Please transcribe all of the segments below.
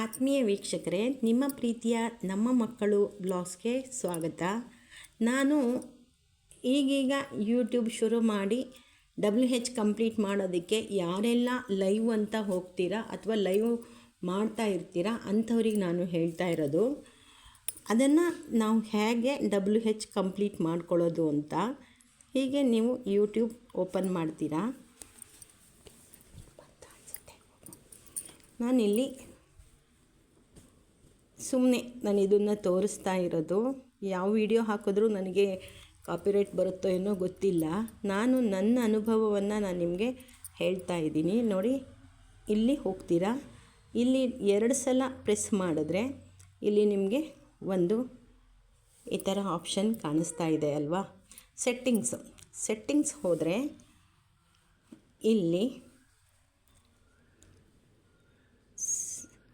ಆತ್ಮೀಯ ವೀಕ್ಷಕರೇ, ನಿಮ್ಮ ಪ್ರೀತಿಯ ನಮ್ಮ ಮಕ್ಕಳು ಬ್ಲಾಗ್ಸ್ಗೆ ಸ್ವಾಗತ. ನಾನು ಈಗೀಗ ಯೂಟ್ಯೂಬ್ ಶುರು ಮಾಡಿ ಡಬ್ಲ್ಯೂ ಹೆಚ್ ಕಂಪ್ಲೀಟ್ ಮಾಡೋದಕ್ಕೆ ಯಾರೆಲ್ಲ ಲೈವ್ ಅಂತ ಹೋಗ್ತೀರಾ ಅಥವಾ ಲೈವ್ ಮಾಡ್ತಾ ಇರ್ತೀರಾ ಅಂಥವ್ರಿಗೆ ನಾನು ಹೇಳ್ತಾ ಇರೋದು. ಅದನ್ನು ನಾವು ಹೇಗೆ ಡಬ್ಲ್ಯೂ ಹೆಚ್ ಕಂಪ್ಲೀಟ್ ಮಾಡ್ಕೊಳ್ಳೋದು ಅಂತ ಹೀಗೆ ನೀವು ಯೂಟ್ಯೂಬ್ ಓಪನ್ ಮಾಡ್ತೀರಾ. ನಾನಿಲ್ಲಿ ಸುಮ್ಮನೆ ನಾನು ಇದನ್ನು ತೋರಿಸ್ತಾ ಇರೋದು, ಯಾವ ವಿಡಿಯೋ ಹಾಕಿದ್ರೂ ನನಗೆ ಕಾಪಿರೈಟ್ ಬರುತ್ತೋ ಏನೋ ಗೊತ್ತಿಲ್ಲ. ನಾನು ನನ್ನ ಅನುಭವವನ್ನು ನಾನು ನಿಮಗೆ ಹೇಳ್ತಾ ಇದ್ದೀನಿ. ನೋಡಿ, ಇಲ್ಲಿ ಹೋಗ್ತೀರಾ? ಇಲ್ಲಿ ಎರಡು ಸಲ ಪ್ರೆಸ್ ಮಾಡಿದ್ರೆ ಇಲ್ಲಿ ನಿಮಗೆ ಒಂದು ಈ ಥರ ಆಪ್ಷನ್ ಕಾಣಿಸ್ತಾ ಇದೆ ಅಲ್ವಾ? ಸೆಟ್ಟಿಂಗ್ಸ್ ಸೆಟ್ಟಿಂಗ್ಸ್ ಹೋದರೆ ಇಲ್ಲಿ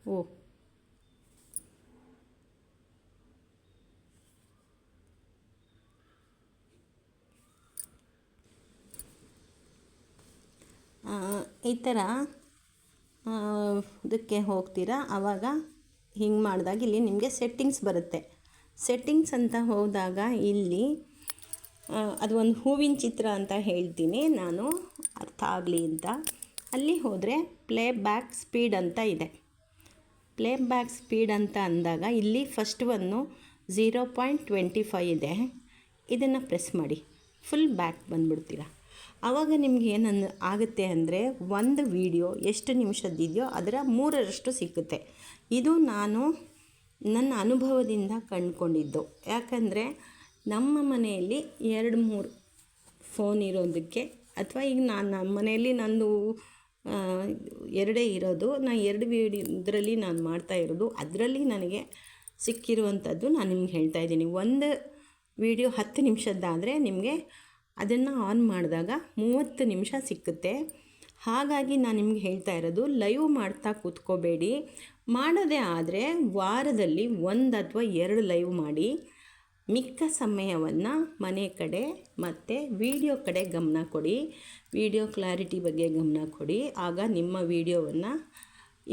ಓ ಆ, ಈ ಥರ ಇದಕ್ಕೆ ಹೋಗ್ತೀರಾ? ಆವಾಗ ಹಿಂಗೆ ಮಾಡಿದಾಗ ಇಲ್ಲಿ ನಿಮಗೆ ಸೆಟ್ಟಿಂಗ್ಸ್ ಬರುತ್ತೆ. ಸೆಟ್ಟಿಂಗ್ಸ್ ಅಂತ ಹೋದಾಗ ಇಲ್ಲಿ ಅದು ಒಂದು ಹೂವಿನ ಚಿತ್ರ ಅಂತ ಹೇಳ್ತೀನಿ ನಾನು, ಅರ್ಥ ಆಗಲಿ ಅಂತ. ಅಲ್ಲಿ ಹೋದರೆ ಪ್ಲೇ ಬ್ಯಾಕ್ ಸ್ಪೀಡ್ ಅಂತ ಇದೆ. ಪ್ಲೇ ಬ್ಯಾಕ್ ಸ್ಪೀಡ್ ಅಂತ ಅಂದಾಗ ಇಲ್ಲಿ ಫಸ್ಟ್ ಒಂದು ಝೀರೋ ಪಾಯಿಂಟ್ ಟ್ವೆಂಟಿ ಫೈ ಇದೆ. ಇದನ್ನು ಪ್ರೆಸ್ ಮಾಡಿ. ಫುಲ್ ಬ್ಯಾಕ್ ಬಂದುಬಿಡ್ತೀರ? ಆವಾಗ ನಿಮ್ಗೆ ಏನನ್ನು ಆಗುತ್ತೆ ಅಂದರೆ ಒಂದು ವಿಡಿಯೋ ಎಷ್ಟು ನಿಮಿಷದ್ದಿದೆಯೋ ಅದರ ಮೂರರಷ್ಟು ಸಿಕ್ಕುತ್ತೆ ಇದು ನಾನು ನನ್ನ ಅನುಭವದಿಂದ ಕಂಡುಕೊಂಡಿದ್ದು. ಯಾಕಂದರೆ ನಮ್ಮ ಮನೆಯಲ್ಲಿ ಎರಡು ಮೂರು ಫೋನ್ ಇರೋದಕ್ಕೆ ಅಥವಾ ಈಗ ನಾನು ನಮ್ಮ ಮನೆಯಲ್ಲಿ ನಂದು ಎರಡೇ ಇರೋದು ನಾನು ಎರಡು ವೀಡಿಯೋ ಇದರಲ್ಲಿ ನಾನು ಮಾಡ್ತಾ ಇರೋದು, ಅದರಲ್ಲಿ ನನಗೆ ಸಿಕ್ಕಿರುವಂಥದ್ದು ನಾನು ನಿಮ್ಗೆ ಹೇಳ್ತಾ ಇದ್ದೀನಿ. ಒಂದು ವಿಡಿಯೋ ಹತ್ತು ನಿಮಿಷದ್ದಾದರೆ ನಿಮಗೆ ಅದನ್ನು ಆನ್ ಮಾಡಿದಾಗ ಮೂವತ್ತು ನಿಮಿಷ ಸಿಕ್ಕುತ್ತೆ. ಹಾಗಾಗಿ ನಾನು ನಿಮ್ಗೆ ಹೇಳ್ತಾ ಇರೋದು, ಲೈವ್ ಮಾಡ್ತಾ ಕೂತ್ಕೋಬೇಡಿ. ಮಾಡೋದೇ ಆದರೆ ವಾರದಲ್ಲಿ ಒಂದು ಅಥವಾ ಎರಡು ಲೈವ್ ಮಾಡಿ. ಮಿಕ್ಕ ಸಮಯವನ್ನು ಮನೆ ಕಡೆ ಮತ್ತು ವಿಡಿಯೋ ಕಡೆ ಗಮನ ಕೊಡಿ. ವಿಡಿಯೋ ಕ್ಲಾರಿಟಿ ಬಗ್ಗೆ ಗಮನ ಕೊಡಿ. ಆಗ ನಿಮ್ಮ ವೀಡಿಯೋವನ್ನು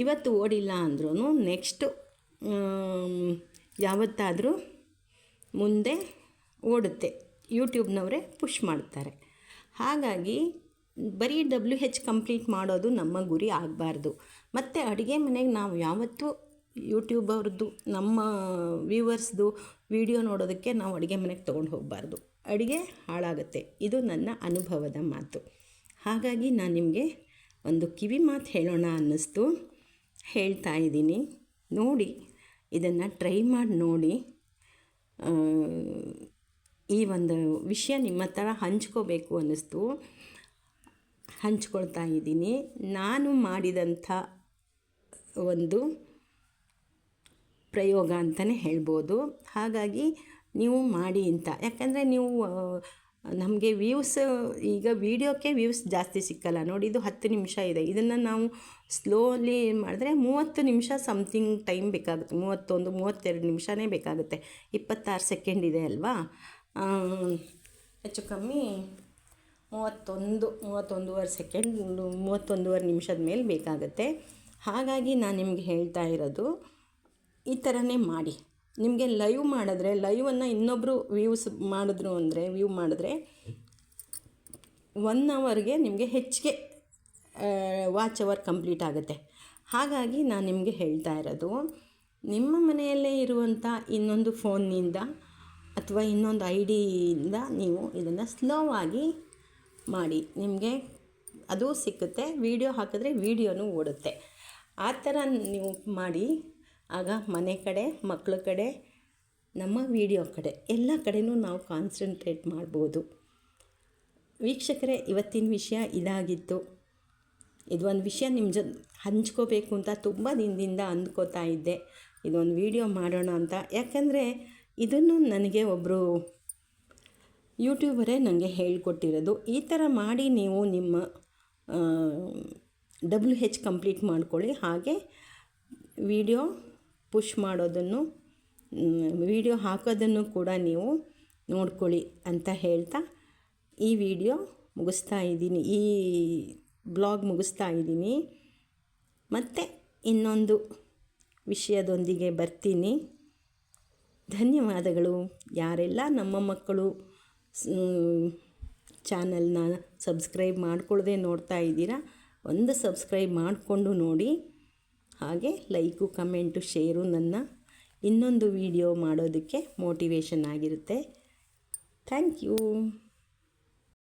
ಇವತ್ತು ಓಡಿಲ್ಲ ಅಂದ್ರೂ ನೆಕ್ಸ್ಟ್ ಯಾವತ್ತಾದರೂ ಮುಂದೆ ಓಡುತ್ತೆ. ಯೂಟ್ಯೂಬ್ನವರೇ ಪುಷ್ ಮಾಡ್ತಾರೆ. ಹಾಗಾಗಿ ಬರೀ ಡಬ್ಲ್ಯೂ ಹೆಚ್ ಕಂಪ್ಲೀಟ್ ಮಾಡೋದು ನಮ್ಮ ಗುರಿ ಆಗಬಾರ್ದು. ಮತ್ತು ಅಡುಗೆ ಮನೆಗೆ ನಾವು ಯಾವತ್ತೂ ಯೂಟ್ಯೂಬ್ ಅವ್ರದ್ದು, ನಮ್ಮ ವ್ಯೂವರ್ಸ್ದು ವಿಡಿಯೋ ನೋಡೋದಕ್ಕೆ ನಾವು ಅಡುಗೆ ಮನೆಗೆ ತೊಗೊಂಡು ಹೋಗಬಾರ್ದು. ಅಡುಗೆ ಹಾಳಾಗುತ್ತೆ. ಇದು ನನ್ನ ಅನುಭವದ ಮಾತು. ಹಾಗಾಗಿ ನಾನು ನಿಮಗೆ ಒಂದು ಕಿವಿ ಮಾತು ಹೇಳೋಣ ಅನ್ನಿಸ್ತು. ಹೇಳ್ತಾ ಇದ್ದೀನಿ. ನೋಡಿ, ಇದನ್ನು ಟ್ರೈ ಮಾಡಿ ನೋಡಿ. ಈ ಒಂದು ವಿಷಯ ನಿಮ್ಮ ಹತ್ರ ಹಂಚ್ಕೋಬೇಕು ಅನ್ನಿಸ್ತು. ಹಂಚ್ಕೊಳ್ತಾ ಇದ್ದೀನಿ. ನಾನು ಮಾಡಿದಂಥ ಒಂದು ಪ್ರಯೋಗ ಅಂತಲೇ ಹೇಳ್ಬೋದು. ಹಾಗಾಗಿ ನೀವು ಮಾಡಿ ಅಂತ. ಯಾಕಂದರೆ ನೀವು ನಮಗೆ ವ್ಯೂಸ್, ಈಗ ವೀಡಿಯೋಕ್ಕೆ ವ್ಯೂಸ್ ಜಾಸ್ತಿ ಸಿಕ್ಕಲ್ಲ. ನೋಡಿ, ಇದು ಹತ್ತು ನಿಮಿಷ ಇದೆ. ಇದನ್ನು ನಾವು ಸ್ಲೋಲಿ ಮಾಡಿದ್ರೆ ಮೂವತ್ತು ನಿಮಿಷ ಸಮಥಿಂಗ್ ಟೈಮ್ ಬೇಕಾಗುತ್ತೆ. ಮೂವತ್ತೊಂದು, ಮೂವತ್ತೆರಡು ನಿಮಿಷನೇ ಬೇಕಾಗುತ್ತೆ. ಇಪ್ಪತ್ತಾರು ಸೆಕೆಂಡ್ ಇದೆ ಅಲ್ವಾ? ಹೆಚ್ಚು ಕಮ್ಮಿ ಮೂವತ್ತೊಂದು, ಮೂವತ್ತೊಂದೂವರೆ ಸೆಕೆಂಡ್ ಮೂವತ್ತೊಂದೂವರೆ ನಿಮಿಷದ ಮೇಲೆ ಬೇಕಾಗುತ್ತೆ. ಹಾಗಾಗಿ ನಾನು ನಿಮಗೆ ಹೇಳ್ತಾ ಇರೋದು, ಈ ಥರನೇ ಮಾಡಿ. ನಿಮಗೆ ಲೈವ್ ಮಾಡಿದ್ರೆ ಲೈವನ್ನು ಇನ್ನೊಬ್ಬರು ವ್ಯೂಸ್ ಮಾಡಿದ್ರು ಅಂದರೆ ವ್ಯೂ ಮಾಡಿದ್ರೆ ಒನ್ ಅವರ್ಗೆ ನಿಮಗೆ ಹೆಚ್ಚಿಗೆ ವಾಚ್ ಅವರ್ ಕಂಪ್ಲೀಟ್ ಆಗುತ್ತೆ. ಹಾಗಾಗಿ ನಾನು ನಿಮಗೆ ಹೇಳ್ತಾ ಇರೋದು, ನಿಮ್ಮ ಮನೆಯಲ್ಲೇ ಇರುವಂಥ ಇನ್ನೊಂದು ಫೋನ್ನಿಂದ ಅಥವಾ ಇನ್ನೊಂದು ಐ ಡಿಯಿಂದ ನೀವು ಇದನ್ನು ಸ್ಲೋ ಆಗಿ ಮಾಡಿ. ನಿಮಗೆ ಅದು ಸಿಕ್ಕುತ್ತೆ ವಿಡಿಯೋ ಹಾಕಿದ್ರೆ ವಿಡಿಯೋನೂ ಓಡುತ್ತೆ. ಆ ಥರ ನೀವು ಮಾಡಿ, ಆಗ ಮನೆ ಕಡೆ ಮಕ್ಕಳ ಕಡೆ, ನಮ್ಮ ವಿಡಿಯೋ ಕಡೆ, ಎಲ್ಲ ಕಡೆಯೂ ನಾವು ಕಾನ್ಸಂಟ್ರೇಟ್ ಮಾಡ್ಬೋದು. ವೀಕ್ಷಕರೇ, ಇವತ್ತಿನ ವಿಷಯ ಇದಾಗಿತ್ತು. ಇದೊಂದು ವಿಷಯ ನಿಮ್ಮ ಜೊತೆ ಹಂಚ್ಕೋಬೇಕು ಅಂತ ತುಂಬ ದಿನದಿಂದ ಅಂದ್ಕೋತಾ ಇದ್ದೆ. ಇದೊಂದು ವೀಡಿಯೋ ಮಾಡೋಣ ಅಂತ. ಯಾಕಂದರೆ ಇದನ್ನು ನನಗೆ ಒಬ್ಬರು ಯೂಟ್ಯೂಬರೇ ನನಗೆ ಹೇಳಿಕೊಟ್ಟಿರೋದು. ಈ ಥರ ಮಾಡಿ ನೀವು ನಿಮ್ಮ ಡಬ್ಲ್ಯೂ ಹೆಚ್ ಕಂಪ್ಲೀಟ್ ಮಾಡ್ಕೊಳ್ಳಿ. ಹಾಗೆ ವಿಡಿಯೋ ಪುಷ್ ಮಾಡೋದನ್ನು ವಿಡಿಯೋ ಹಾಕೋದನ್ನು ಕೂಡ ನೀವು ನೋಡ್ಕೊಳ್ಳಿ ಅಂತ ಹೇಳ್ತಾ ಈ ವಿಡಿಯೋ ಮುಗಿಸ್ತಾ ಇದ್ದೀನಿ. ಈ ಬ್ಲಾಗ್ ಮುಗಿಸ್ತಾ ಇದ್ದೀನಿ. ಮತ್ತು ಇನ್ನೊಂದು ವಿಷಯದೊಂದಿಗೆ ಬರ್ತೀನಿ. ಧನ್ಯವಾದಗಳು. ಯಾರೆಲ್ಲ ನಮ್ಮ ಮಕ್ಕಳು ಚಾನಲ್ನ ಸಬ್ಸ್ಕ್ರೈಬ್ ಮಾಡ್ಕೊಳ್ಳದೆ ನೋಡ್ತಾ ಇದ್ದೀರಾ, ಒಂದು ಸಬ್ಸ್ಕ್ರೈಬ್ ಮಾಡಿಕೊಂಡು ನೋಡಿ. ಹಾಗೆ ಲೈಕು, ಕಮೆಂಟು, ಶೇರು ನನ್ನ ಇನ್ನೊಂದು ವಿಡಿಯೋ ಮಾಡೋದಕ್ಕೆ ಮೋಟಿವೇಶನ್ ಆಗಿರುತ್ತೆ. Thank you.